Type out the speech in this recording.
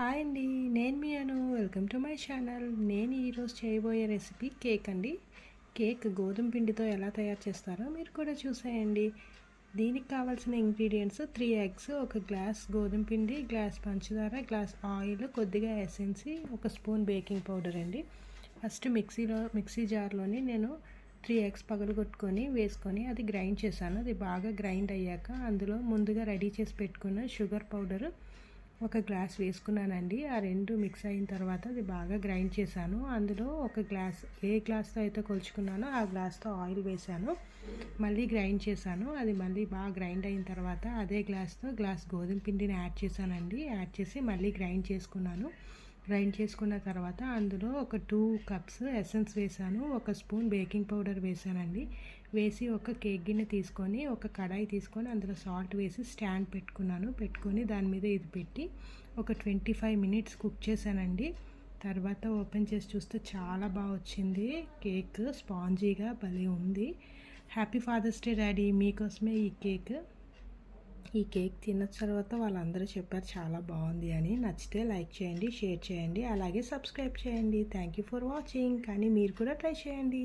Hi అండి నేను మీ Anu. Welcome to my channel. నేను ఈరోజు చేయబోయే రెసిపీ కేక్ అండి. కేక్ గోధుమ పిండితో ఎలా తయారు చేస్తారో మీరు కూడా చూసేయండి. దీనికి కావాల్సిన ఇంగ్రీడియంట్స్ త్రీ ఎగ్స్ ఒక గ్లాస్ గోధుమ పిండి గ్లాస్ పంచదార గ్లాస్ ఆయిల్ కొద్దిగా ఎసెన్సీ ఒక స్పూన్ బేకింగ్ పౌడర్ అండి. ఫస్ట్ మిక్సీలో మిక్సీ జార్లోని నేను త్రీ ఎగ్స్ పగలగొట్టుకొని వేసుకొని అది గ్రైండ్ చేశాను. అది బాగా గ్రైండ్ అయ్యాక అందులో ముందుగా రెడీ చేసి పెట్టుకున్న షుగర్ పౌడరు ఒక గ్లాస్ వేసుకున్నానండి. ఆ రెండు మిక్స్ అయిన తర్వాత అది బాగా గ్రైండ్ చేశాను. అందులో ఒక గ్లాస్ ఏ గ్లాస్తో అయితే కొలుచుకున్నానో ఆ గ్లాస్తో ఆయిల్ వేశాను. మళ్ళీ గ్రైండ్ చేశాను. అది మళ్ళీ బాగా గ్రైండ్ అయిన తర్వాత అదే గ్లాస్తో గ్లాస్ గోధుమ పిండిని యాడ్ చేశానండి. యాడ్ చేసి మళ్ళీ గ్రైండ్ చేసుకున్నాను. గ్రైండ్ చేసుకున్న తర్వాత అందులో ఒక టూ కప్స్ ఎసెన్స్ వేసాను ఒక స్పూన్ బేకింగ్ పౌడర్ వేసానండి. వేసి ఒక కేక్ గిన్నె తీసుకొని ఒక కడాయి తీసుకొని అందులో సాల్ట్ వేసి స్టాండ్ పెట్టుకున్నాను. పెట్టుకొని దాని మీద ఇది పెట్టి ఒక ట్వంటీ ఫైవ్ మినిట్స్ కుక్ చేశానండి. తర్వాత ఓపెన్ చేసి చూస్తే చాలా బాగా వచ్చింది కేక్. స్పాంజీగా భలే ఉంది. హ్యాపీ ఫాదర్స్ డే డాడీ మీకోసమే ఈ కేక్. ఈ కేక్ తిన్న తర్వాత వాళ్ళందరూ చెప్పారు చాలా బాగుంది అని. నచ్చితే లైక్ చేయండి షేర్ చేయండి అలాగే సబ్స్క్రైబ్ చేయండి. Thank you for watching. కానీ మీరు కూడా ట్రై చేయండి.